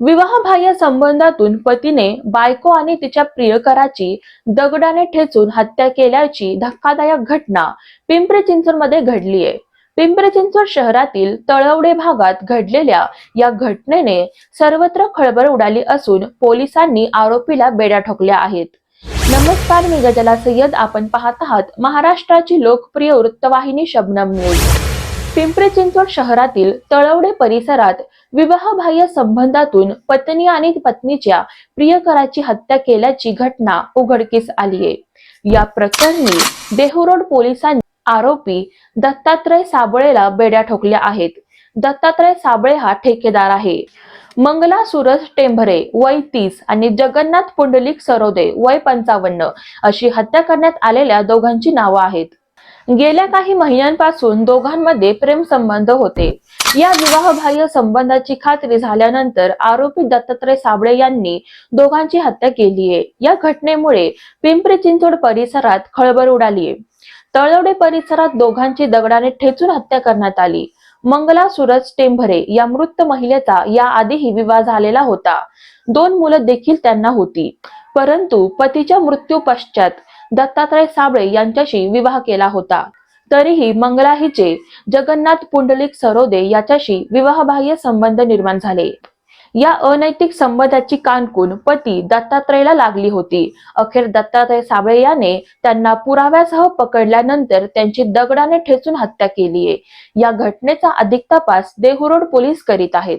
विवाहबाह्य संबंधातून पतीने बायको आणि तिच्या प्रियकराची दगडाने ठेचून हत्या केल्याची धक्कादायक घटना पिंपरी चिंचवडमध्ये घडली आहे. पिंपरी चिंचवड शहरातील तळवडे भागात घडलेल्या या घटनेने सर्वत्र खळबळ उडाली असून पोलिसांनी आरोपीला बेड्या ठोकल्या आहेत. नमस्कार मी गजला सय्यद. आपण पाहत आहात महाराष्ट्राची लोकप्रिय वृत्तवाहिनी शबनम न्यूज. पिंपरी चिंचवड शहरातील तळवडे परिसरात विवाहबाह्य संबंधातून पत्नी आणि पत्नीच्या प्रियकराची हत्या केल्याची घटना उघडकीस आली आहे. या प्रकरणी देहुरोड पोलिसांनी आरोपी दत्तात्रय साबळेला बेड्या ठोकल्या आहेत. दत्तात्रय साबळे हा ठेकेदार आहे. मंगला सुरज टेंभरे वय तीस आणि जगन्नाथ पुंडलिक सरोदे वय पंचावन्न अशी हत्या करण्यात आलेल्या दोघांची नावं आहेत. गेल्या काही महिन्यांपासून दोघांमध्ये प्रेम संबंध होते. या विवाहबाह्य संबंधाची खात्री झाल्यानंतर आरोपी दत्तात्रय साबळे यांनी दोघांची हत्या केली आहे या घटनेमुळे पिंपरी चिंचवड परिसरात खळबळ उडाली तळवडे परिसरात दोघांची दगडाने ठेचून हत्या करण्यात आली. मंगला सुरज टेंभरे या मृत महिलेचा या आधीही विवाह झालेला होता. दोन मुलं देखील त्यांना होती. परंतु पतीच्या मृत्यू पश्चात दत्तात्रय साबळे यांच्याशी विवाह केला होता. तरीही मंगला हिचे जगन्नाथ पुंडलिक सरोदे याच्याशी विवाहबाह्य संबंध निर्माण झाले. या अनैतिक संबंधाची कानकून पती दत्तात्रयला लागली होती. अखेर दत्तात्रय साबळे याने त्यांना पुराव्यासह पकडल्यानंतर त्यांची दगडाने ठेचून हत्या केलीये. या घटनेचा अधिक तपास देहुरोड पोलीस करीत आहेत.